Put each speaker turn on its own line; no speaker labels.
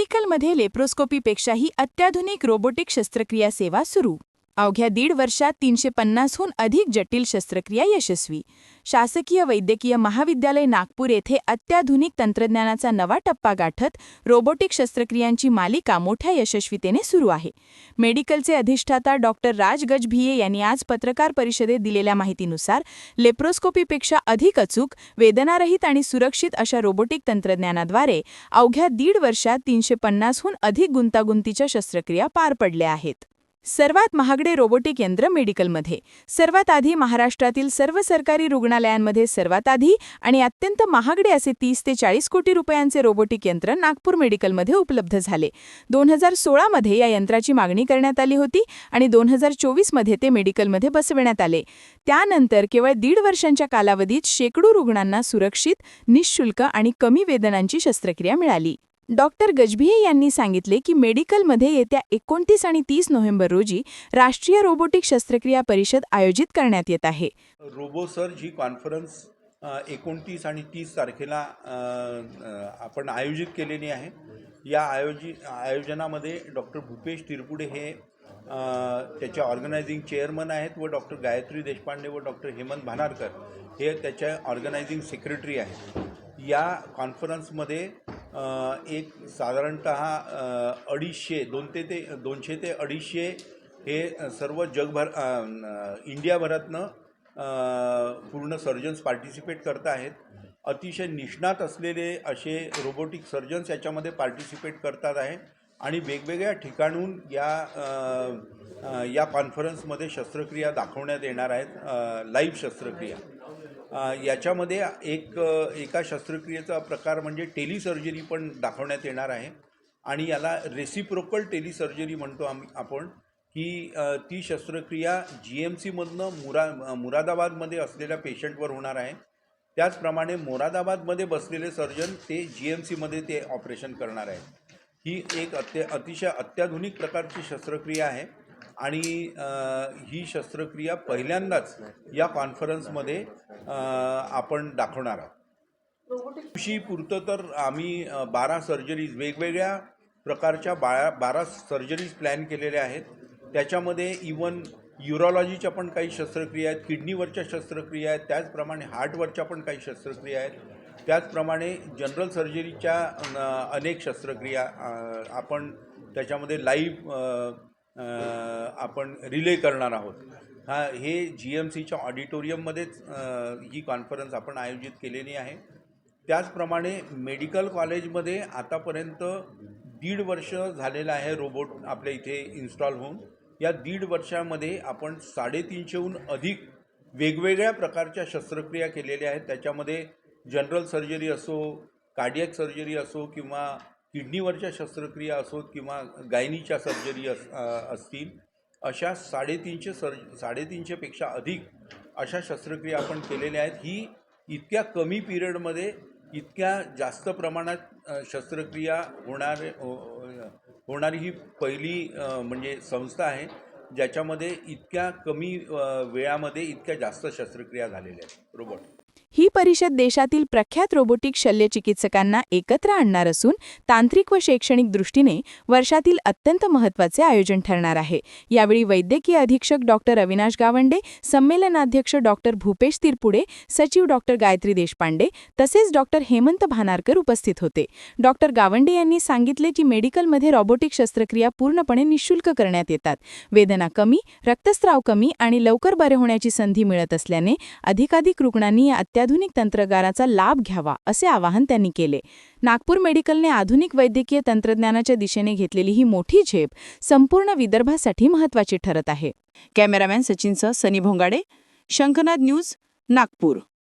मेडिकलमध्ये लेप्रोस्कोपीपेक्षाही अत्याधुनिक रोबोटिक शस्त्रक्रिया सेवा सुरू. अवघ्या दीड वर्षात तीनशे पन्नासहून अधिक जटिल शस्त्रक्रिया यशस्वी. शासकीय वैद्यकीय महाविद्यालय नागपूर येथे अत्याधुनिक तंत्रज्ञानाचा नवा टप्पा गाठत रोबोटिक शस्त्रक्रियांची मालिका मोठ्या यशस्वीतेने सुरू आहे. मेडिकलचे अधिष्ठाता डॉक्टर राज गजभिये यांनी आज पत्रकार परिषदेत दिलेल्या माहितीनुसार लेप्रोस्कोपीपेक्षा अधिक अचूक वेदनारहित आणि सुरक्षित अशा रोबोटिक तंत्रज्ञानाद्वारे अवघ्या दीड वर्षात तीनशे पन्नासहून अधिक गुंतागुंतीच्या शस्त्रक्रिया पार पडल्या आहेत. सर्वात महागडे रोबोटिक यंत्र मेडिकलमध्ये. सर्वात आधी महाराष्ट्रातील सर्व सरकारी रुग्णालयांमध्ये सर्वात आधी आणि अत्यंत महागडे असे तीस ते चाळीस कोटी रुपयांचे रोबोटिक यंत्र नागपूर मेडिकलमध्ये उपलब्ध झाले. दोन हजार सोळामध्ये या यंत्राची मागणी करण्यात आली होती आणि दोन हजार चोवीसमध्ये ते मेडिकलमध्ये बसविण्यात आले. त्यानंतर केवळ दीड वर्षांच्या कालावधीत शेकडो रुग्णांना सुरक्षित निशुल्क आणि कमी वेदनांची शस्त्रक्रिया मिळाली. डॉक्टर गजभिये यांनी सांगितले की मेडिकलमध्ये येत्या एकोणतीस आणि तीस नोव्हेंबर रोजी राष्ट्रीय रोबोटिक शस्त्रक्रिया परिषद आयोजित करण्यात येत आहे.
रोबोसर ही कॉन्फरन्स एकोणतीस आणि तीस तारखेला आपण आयोजित केलेली आहे या आयोजित आयोजनामध्ये डॉक्टर भूपेश तिरपुडे हे त्याच्या ऑर्गनायझिंग चेअरमन आहेत व डॉक्टर गायत्री देशपांडे व डॉक्टर हेमंत भानारकर हे त्याच्या ऑर्गनायझिंग सेक्रेटरी आहेत. या कॉन्फरन्समध्ये एक साधारणत अडीचशे दोन ते ते दोनशे ते अडीचशे हे सर्व जगभर इंडियाभरातनं पूर्ण सर्जन्स पार्टिसिपेट करत आहेत. अतिशय निष्णात असलेले असे रोबोटिक सर्जन्स याच्यामध्ये पार्टिसिपेट करतात आहे आणि वेगवेगळ्या ठिकाणून या या कॉन्फरन्समध्ये शस्त्रक्रिया दाखवण्यात येणार आहेत लाईव्ह शस्त्रक्रिया. याच्यामध्ये एक एका शस्त्रक्रियेचा प्रकार म्हणजे टेलिसर्जरी पण दाखवण्यात येणार आहे. आणि याला रेसिप्रोकल टेलिसर्जरी म्हणतो आम्ही आपण की ती शस्त्रक्रिया जी एम सीमधनं मुरा मुरादाबादमध्ये असलेल्या पेशंटवर होणार आहे. त्याचप्रमाणे मोरादाबादमध्ये बसलेले सर्जन ते जी एम सीमध्ये ते ऑपरेशन करणार आहे ही एक अत्य अतिशय अत्याधुनिक प्रकारची शस्त्रक्रिया आहे. आणि ही शस्त्रक्रिया पहिल्यांदाच या कॉन्फरन्समध्ये आपण दाखवणार आहोत. दिवशी पुरतं तर आम्ही बारा सर्जरीज वेगवेगळ्या प्रकारच्या बारा बारा सर्जरीज प्लॅन केलेल्या आहेत. त्याच्यामध्ये इवन युरॉलॉजीच्या पण काही शस्त्रक्रिया आहेत किडनीवरच्या शस्त्रक्रिया आहेत त्याचप्रमाणे हार्टवरच्या पण काही शस्त्रक्रिया आहेत. त्याचप्रमाणे जनरल सर्जरीच्या अनेक शस्त्रक्रिया आपण त्याच्यामध्ये लाईव्ह आपण रिले करणार आहोत. हा हे जी एम सीच्या ऑडिटोरियममध्येच ही कॉन्फरन्स आपण आयोजित केलेली आहे. त्याचप्रमाणे मेडिकल कॉलेजमध्ये आतापर्यंत दीड वर्ष झालेलं आहे रोबोट आपल्या इथे इन्स्टॉल होऊन. या दीड वर्षामध्ये आपण साडेतीनशेहून अधिक वेगवेगळ्या प्रकारच्या शस्त्रक्रिया केलेल्या आहेत. त्याच्यामध्ये जनरल सर्जरी असो कार्डियक सर्जरी असो किंवा किडनीवरच्या शस्त्रक्रिया असोत किंवा गायनीच्या सर्जरी अस असतील अशा साडेतीनशे सर साडेतीनशेपेक्षा अधिक अशा शस्त्रक्रिया आपण केलेल्या आहेत. ही इतक्या कमी पिरियडमध्ये इतक्या जास्त प्रमाणात शस्त्रक्रिया होणार होणारी ही पहिली म्हणजे संस्था आहे ज्याच्यामध्ये इतक्या कमी वेळामध्ये इतक्या जास्त शस्त्रक्रिया झालेल्या आहेत. रोबोट
ही परिषद देशातील प्रख्यात रोबोटिक शल्यचिकित्सकांना एकत्र आणणार असून तांत्रिक व शैक्षणिक दृष्टीने वर्षातील अत्यंत महत्त्वाचे आयोजन ठरणार आहे. यावेळी वैद्यकीय अधीक्षक डॉक्टर अविनाश गावंडे संमेलनाध्यक्ष डॉक्टर भूपेश तिरपुडे सचिव डॉक्टर गायत्री देशपांडे तसेच डॉक्टर हेमंत भानारकर उपस्थित होते. डॉक्टर गावंडे यांनी सांगितले की मेडिकलमध्ये रोबोटिक शस्त्रक्रिया पूर्णपणे निशुल्क करण्यात येतात. वेदना कमी रक्तस्राव कमी आणि लवकर बरे होण्याची संधी मिळत असल्याने अधिकाधिक रुग्णांनी या अत्याधुनिक तंत्रज्ञानाचा लाभ घ्यावा असे आवाहन त्यांनी केले. नागपूर मेडिकलने आधुनिक वैद्यकीय तंत्रज्ञानाच्या दिशेने घेतलेली ही मोठी झेप संपूर्ण विदर्भासाठी महत्त्वाची ठरत आहे. कॅमेरामॅन सचिनसह सनी भोंगाडे शंखनाद न्यूज नागपूर.